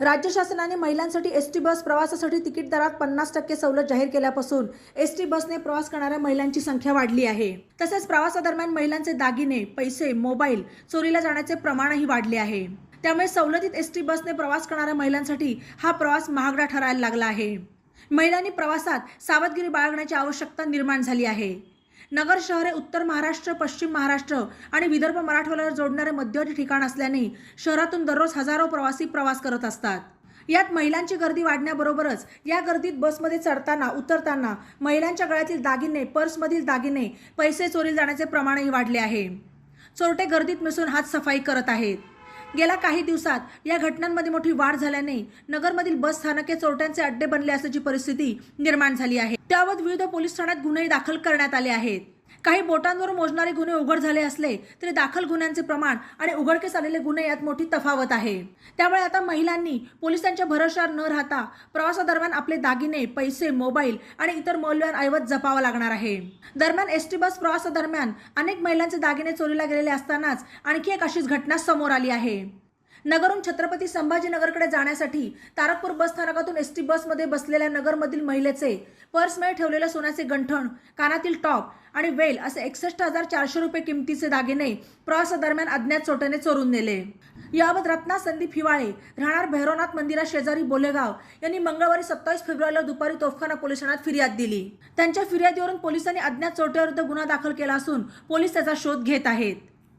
राज्य शासनाने महिलांसाठी एस टी बस प्रवासासाठी तिकीट दरात पन्नास टक्के सवलत जाहीर केल्यापासून एस टी बसने प्रवास करणाऱ्या महिलांची संख्या वाढली आहे. तसेच प्रवासादरम्यान महिलांचे दागिने पैसे मोबाईल चोरीला जाण्याचे प्रमाणही वाढले आहे. त्यामुळे सवलतीत एस टी बसने प्रवास करणाऱ्या महिलांसाठी हा प्रवास महागडा ठरायला लागला आहे. महिलांनी प्रवासात सावधगिरी बाळगण्याची आवश्यकता निर्माण झाली आहे. नगर शहर हे उत्तर महाराष्ट्र पश्चिम महाराष्ट्र आणि विदर्भ मराठवाड्याला जोडणारे मध्यवर्ती ठिकाण असल्याने शहरातून दररोज हजारो प्रवासी प्रवास करत असतात. यात महिलांची गर्दी वाढण्याबरोबरच या गर्दीत बसमध्ये चढताना उतरताना महिलांच्या गळ्यातील दागिने पर्समधील दागिने पैसे चोरी जाण्याचे प्रमाणही वाढले आहे. चोरटे गर्दीत मिसळून हात सफाई करत आहेत. गेल्या काही दिवसात. या घटनांमध्ये मोठी वाढ झाल्याने नगरमधील बस स्थानके चोरट्यांचे अड्डे बनले असल्याची परिस्थिती निर्माण झाली आहे. त्यावर विविध पोलीस ठाण्यात गुन्हे दाखल करण्यात आले आहेत. काही बोटांवर मोजणारे गुन्हे उघड झाले असले तरी दाखल गुन्ह्यांचे प्रमाण आणि उघडकीस आलेले गुन्हे यात मोठी तफावत आहे. त्यामुळे आता महिलांनी पोलिसांच्या भरोशावर न राहता प्रवासादरम्यान आपले दागिने पैसे मोबाईल आणि इतर मौल्यवान ऐवज जपावा लागणार आहे. दरम्यान एस टी बस प्रवासादरम्यान अनेक महिलांचे दागिने चोरीला गेलेले असतानाच आणखी एक अशीच घटना समोर आली आहे. नगरहून छत्रपती संभाजीनगरकडे जाण्यासाठी तारकपूर बस स्थानकातून एस टी बसमध्ये बसलेल्या नगरमधील महिलेचे पर्समध्ये ठेवलेले सोन्याचे गंठण कानातील टॉप आणि वेल असे एकसष्ट हजार चारशे रुपये किमतीचे दागिने प्रवासादरम्यान अज्ञात चोट्याने चोरून नेले. याबाबत रत्ना संदीप हिवाळे राहणार भैरवनाथ मंदिरा शेजारी बोलेगाव यांनी मंगळवारी सत्तावीस फेब्रुवारीला दुपारी तोफखाना पोलीस ठाण्यात फिर्याद दिली. त्यांच्या फिर्यादीवरून पोलिसांनी अज्ञात चोरट्याविरुद्ध गुन्हा दाखल केला असून पोलीस त्याचा शोध घेत आहेत.